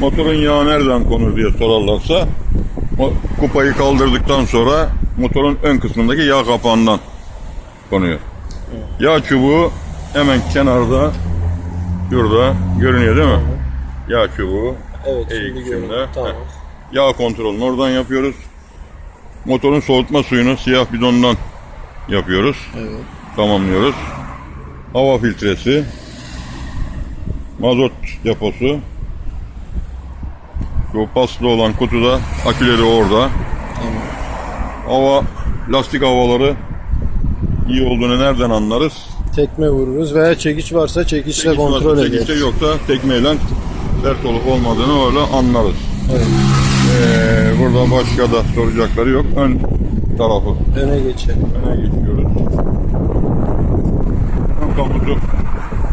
motorun yağı nereden konur diye sorarlarsa kupayı kaldırdıktan sonra motorun ön kısmındaki yağ kapağından konuyor. Yağ çubuğu hemen kenarda şurada görünüyor değil mi? Yağ çubuğu Evet şimdi görüyorum. Tamam. Yağ kontrolünü oradan yapıyoruz. Motorun soğutma suyunu siyah bidondan yapıyoruz. Evet. Tamamlıyoruz. Hava filtresi, mazot deposu, şu paslı olan kutuda aküleri orada. Hava, lastik havaları iyi olduğunu nereden anlarız? Tekme vururuz veya çekiç varsa çekiçle Çekiç kontrol varsa, ederiz. çekiçte yoksa tekmeyle sert olup olmadığını öyle anlarız. Evet. Ee, burada başka da soracakları yok. Ön tarafı Öne geçelim. öne geçiyoruz. Ön kaputu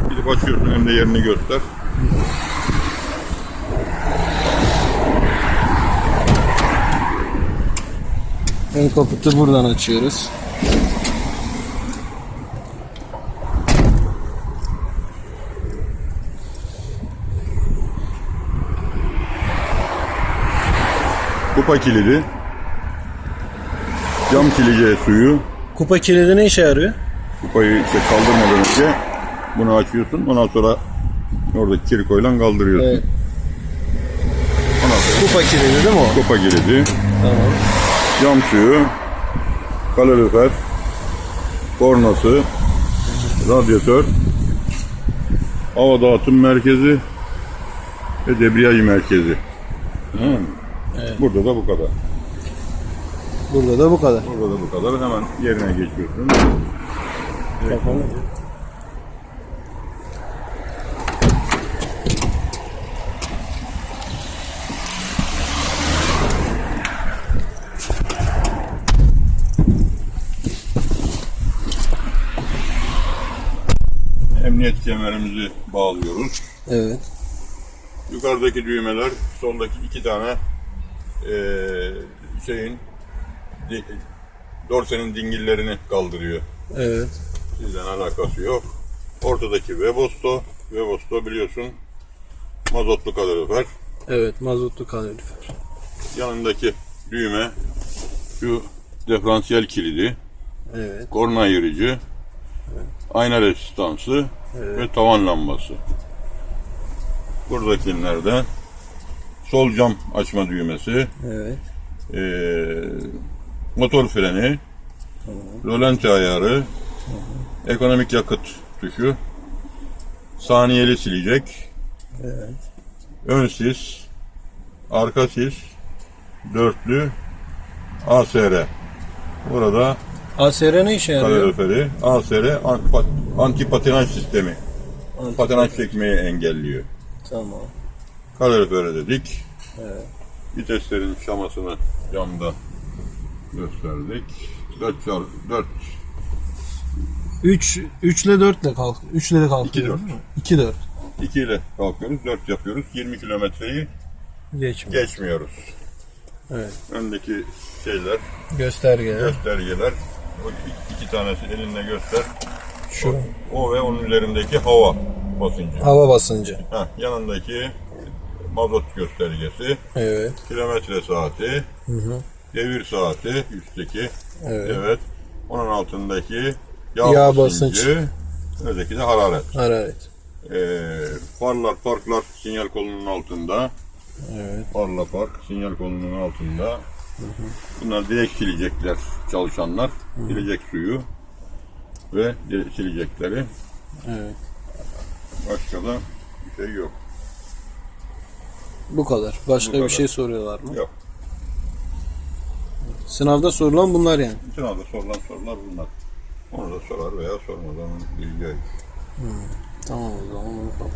gidip açıyorsun hem de yerini göster. Ön kaputu buradan açıyoruz. Kupa kilidi. Cam sileceği suyu. Kupa kilidi ne işe yarıyor? Kupayı işte kaldırmadan önce bunu açıyorsun. Ondan sonra oradaki kirkoyla kaldırıyorsun. Evet. Ondan sonra Kupa kilidi değil mi o? kupa kilidi, Tamam. Cam suyu, kalorifer, kornası, radyatör, hava dağıtım merkezi ve debriyaj merkezi. Hı. Burada da bu kadar. Burada da bu kadar. Burada da bu kadar. Hemen yerine geçiyorsun. Kapalı. Emniyet kemerimizi bağlıyoruz. Evet. Yukarıdaki düğmeler, soldaki iki tane eee, şeyin di- dorsenin dingillerini kaldırıyor. Evet. Sizden alakası yok. Ortadaki Webasto, Webasto biliyorsun mazotlu kalorifer. Evet mazotlu kalorifer. Yanındaki düğme şu diferansiyel kilidi, Evet. korna ayırıcı, ayna rezistansı ve tavan lambası. Buradakilerde sol cam açma düğmesi, Evet. eee, motor freni, rölanti ayarı, ekonomik yakıt tuşu, saniyeli silecek, ön sis, arka sis, dörtlü, ASR. Burada ASR ne işe yarıyor? kaloriferi, ASR anti patinaj sistemi. Anti- Patinaj çekmeyi engelliyor. Tamam. Kaloriferi dedik. Evet. Viteslerin şamasını camda gösterdik. 4 çarpı 4 3 3 ile 4 ile kalk. 3 ile de kalkıyor. İki, dört. 2 4. 2 ile kalkıyoruz, 4 yapıyoruz. 20 kilometreyi Geçmiyor. geçmiyoruz. Evet. Öndeki şeyler, Gösterge. göstergeler, o iki, tanesi elinle göster. Şu. O ve onun üzerindeki hava basıncı. Hava basıncı. Heh, yanındaki mazot göstergesi, Evet. kilometre saati, devir saati üstteki. Evet. Evet. Onun altındaki yağ, Yağ basıncı. Öteki de hararet. Hararet. Ee, farlar, parklar sinyal kolunun altında. Evet. Farla park sinyal kolunun altında. Bunlar direkt silecekler çalışanlar. Silecek suyu ve de- silecekleri. Evet. Başka da bir şey yok. Bu kadar. Başka Bu bir kadar. şey soruyorlar mı? Yok. Sınavda sorulan bunlar yani. Sınavda sorulan sorular bunlar. Onu da sorar veya sormadan bilgi Tamam o zaman bunu kapat.